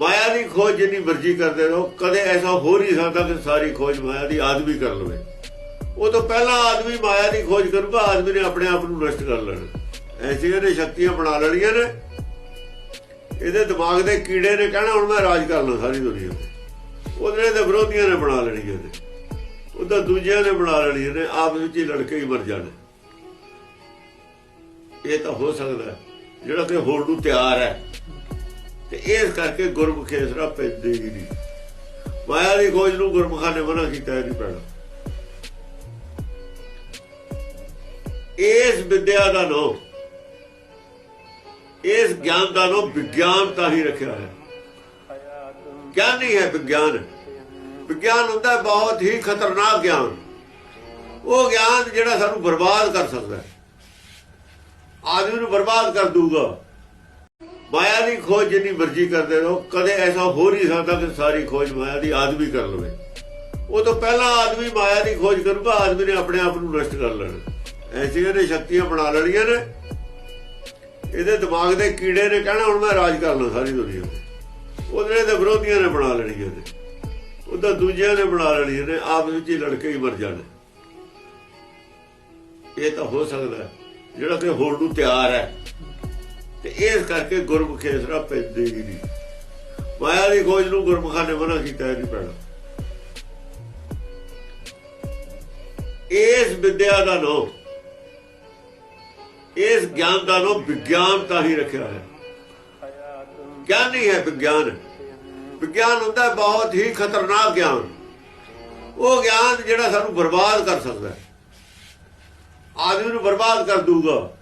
ਮਾਇਆ ਦੀ ਖੋਜ ਜਿੰਨੀ ਮਰਜ਼ੀ ਕਰਦੇ ਰਹੋ, ਕਦੇ ਐਸਾ ਹੋ ਨਹੀਂ ਸਕਦਾ ਕਿ ਸਾਰੀ ਖੋਜ ਮਾਇਆ ਦੀ ਆਦਮੀ ਕਰ ਲਵੇ। ਉਹ ਤੋਂ ਪਹਿਲਾਂ ਆਦਮੀ ਮਾਇਆ ਦੀ ਖੋਜ ਕਰੂਗਾ, ਆਦਮੀ ਨੇ ਆਪਣੇ ਆਪ ਨੂੰ ਨਸ਼ਟ ਕਰ ਲੈਣਾ। ਐਸੀਆਂ ਨੇ ਸ਼ਕਤੀਆਂ ਬਣਾ ਲੈਣੀਆਂ ਨੇ। ਇਹਦੇ ਦਿਮਾਗ ਦੇ ਕੀੜੇ ਨੇ ਕਹਿਣਾ, ਹੁਣ ਮੈਂ ਰਾਜ ਕਰ ਕਰਨਾ ਸਾਰੀ ਦੁਨੀਆ ਤੇ। ਉਹਦੇ ਦੇ ਵਿਰੋਧੀਆਂ ਨੇ ਬਣਾ ਲੈਣੀਆਂ ਨੇ। ਉਹਦਾ ਦੂਜਿਆਂ ਨੇ ਬਣਾ ਲੈਣੀਆਂ ਨੇ, ਆਪ ਵਿੱਚ ਹੀ ਲੜਕੇ ਹੀ ਮਰ ਜਾਣੇ। ਇਹ ਤਾਂ ਹੋ ਸਕਦਾ ਜਿਹੜਾ ਕਿ ਹੋਰ ਨੂੰ ਤਿਆਰ ਹੈ। ਤੇ ਇਸ ਕਰਕੇ ਗੁਰਮੁਖੇ ਇਸਰਾ ਪੈਂਦੇ ਹੀ ਨਹੀਂ। ਮਾਇਆ ਦੀ ਖੋਜ ਨੂੰ ਗੁਰਮੁਖਾਂ ਨੇ ਮਨਾ ਕੀਤਾ ਨਹੀਂ ਪੈਣਾ। ਇਸ ਵਿਦਿਆ ਦਾ ਨੋ, ਇਸ ਗਿਆਨ ਦਾ ਨੋ ਵਿਗਿਆਨ ਤਾਂ ਹੀ ਰੱਖਿਆ ਹੈ। ਗਿਆਨ ਨਹੀਂ ਹੈ ਵਿਗਿਆਨ? ਵਿਗਿਆਨ ਹੁੰਦਾ ਬਹੁਤ ਹੀ ਖਤਰਨਾਕ ਗਿਆਨ। ਉਹ ਗਿਆਨ ਜਿਹੜਾ ਸਾਨੂੰ ਬਰਬਾਦ ਕਰ ਸਕਦਾ ਹੈ। ਆਦਮੀ ਨੂੰ ਬਰਬਾਦ ਕਰ ਦੂਗਾ ਮਾਇਆ ਦੀ ਖੋਜ ਜਿੰਨੀ ਮਰਜ਼ੀ ਕਰਦੇ ਰਹੋ, ਕਦੇ ਐਸਾ ਹੋ ਨਹੀਂ ਸਕਦਾ ਕਿ ਸਾਰੀ ਖੋਜ ਮਾਇਆ ਦੀ ਆਦਮੀ ਕਰ ਲਵੇ। ਉਹ ਤੋਂ ਪਹਿਲਾਂ ਆਦਮੀ ਮਾਇਆ ਦੀ ਖੋਜ ਕਰੂਗਾ, ਆਦਮੀ ਨੇ ਆਪਣੇ ਆਪ ਨੂੰ ਨਸ਼ਟ ਕਰ ਲੈਣਾ। ਐਸੀਆਂ ਨੇ ਸ਼ਕਤੀਆਂ ਬਣਾ ਲੈਣੀਆਂ ਨੇ। ਇਹਦੇ ਦਿਮਾਗ ਦੇ ਕੀੜੇ ਨੇ ਕਹਿਣਾ, ਹੁਣ ਮੈਂ ਰਾਜ ਕਰ ਕਰਨਾ ਸਾਰੀ ਦੁਨੀਆ ਤੇ। ਉਹਦੇ ਦੇ ਵਿਰੋਧੀਆਂ ਨੇ ਬਣਾ ਲੈਣੀਆਂ ਨੇ। ਉਹਦਾ ਦੂਜਿਆਂ ਨੇ ਬਣਾ ਲੈਣੀਆਂ ਨੇ ਆਪਸ ਵਿੱਚ ਹੀ ਲੜਕੇ ਹੀ ਮਰ ਜਾਣੇ। ਇਹ ਤਾਂ ਹੋ ਸਕਦਾ ਜਿਹੜਾ ਕਿ ਹੋਰ ਨੂੰ ਤਿਆਰ ਹੈ। ਤੇ ਇਸ ਕਰਕੇ ਗੁਰਮੁਖੇ ਇਸਰਾ ਪੈਂਦੇ ਹੀ ਨਹੀਂ। ਮਾਇਆ ਦੀ ਖੋਜ ਨੂੰ ਗੁਰਮੁਖਾਂ ਨੇ ਮਨਾ ਕੀਤਾ ਨਹੀਂ ਪੈਣਾ। ਇਸ ਵਿਦਿਆ ਦਾ ਨੋ, ਇਸ ਗਿਆਨ ਦਾ ਨੋ ਵਿਗਿਆਨ ਤਾਂ ਹੀ ਰੱਖਿਆ ਹੈ। ਗਿਆਨ ਨਹੀਂ ਹੈ ਵਿਗਿਆਨ। ਵਿਗਿਆਨ ਹੁੰਦਾ ਬਹੁਤ ਹੀ ਖਤਰਨਾਕ ਗਿਆਨ। ਉਹ ਗਿਆਨ ਜਿਹੜਾ ਸਾਨੂੰ ਬਰਬਾਦ ਕਰ ਸਕਦਾ ਹੈ। ਆਦਮੀ ਨੂੰ ਬਰਬਾਦ ਕਰ ਦੂਗਾ